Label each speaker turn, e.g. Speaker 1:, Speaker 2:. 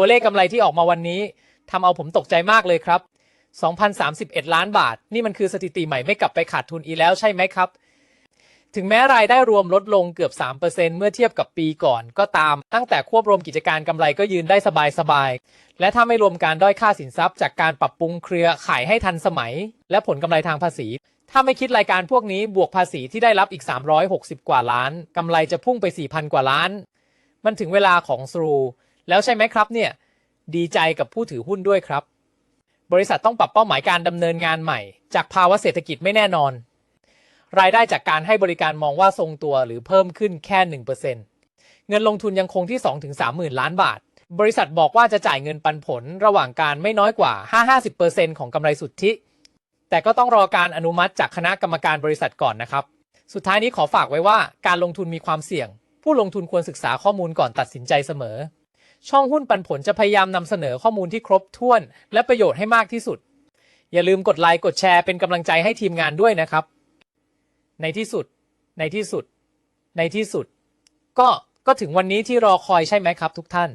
Speaker 1: ตัวเลขกำไรที่ออกมาวันนี้ทำเอาผมตกใจมากเลยครับ 2,031 ล้านบาท นี่มันคือสถิติใหม่ไม่กลับไปขาดทุนอีกแล้วใช่ไหมครับ ถึงแม้รายได้รวมลดลงเกือบ 3%เมื่อเทียบกับปีก่อนก็ตาม ตั้งแต่ควบรวมกิจการกำไรก็ยืนได้สบายๆ และถ้าไม่รวมการด้อยค่าสินทรัพย์ จากการปรับปรุงเครือข่ายให้ทันสมัย และผลกำไรทางภาษี ถ้าไม่คิดรายการพวกนี้บวกภาษีที่ได้รับอีก 360 กว่าล้านกำไรจะพุ่งไป 4,000 กว่าล้าน มันถึงเวลาของสรู แล้วใช่ไหมครับเนี่ยดีใจกับผู้ถือหุ้นด้วยครับ บริษัทต้องปรับเป้าหมายการดำเนินงานใหม่ จากภาวะเศรษฐกิจไม่แน่นอน รายได้จากการให้บริการมองว่าทรงตัวหรือเพิ่มขึ้นแค่ 1%เงินลงทุนยังคงที่ 2-3หมื่นล้านบาท บริษัทบอกว่าจะจ่ายเงินปันผลระหว่างการไม่น้อยกว่า5-50%ของกำไรสุทธิ แต่ก็ต้องรอการอนุมัติจากคณะกรรมการบริษัทก่อนนะครับ สุดท้ายนี้ขอฝากไว้ว่าการลงทุนมีความเสี่ยง ผู้ลงทุนควรศึกษาข้อมูลก่อนตัดสินใจเสมอ ช่องหุ้นปันผลจะพยายามนำเสนอข้อมูลที่ครบถ้วน และประโยชน์ให้มากที่สุด อย่าลืมกดไลค์กดแชร์เป็นกำลังใจให้ทีมงานด้วยนะครับ ในที่สุด ในที่สุด ในที่สุด ก็ก็ถึงวันนี้ที่รอคอยใช่ไหมครับทุกท่าน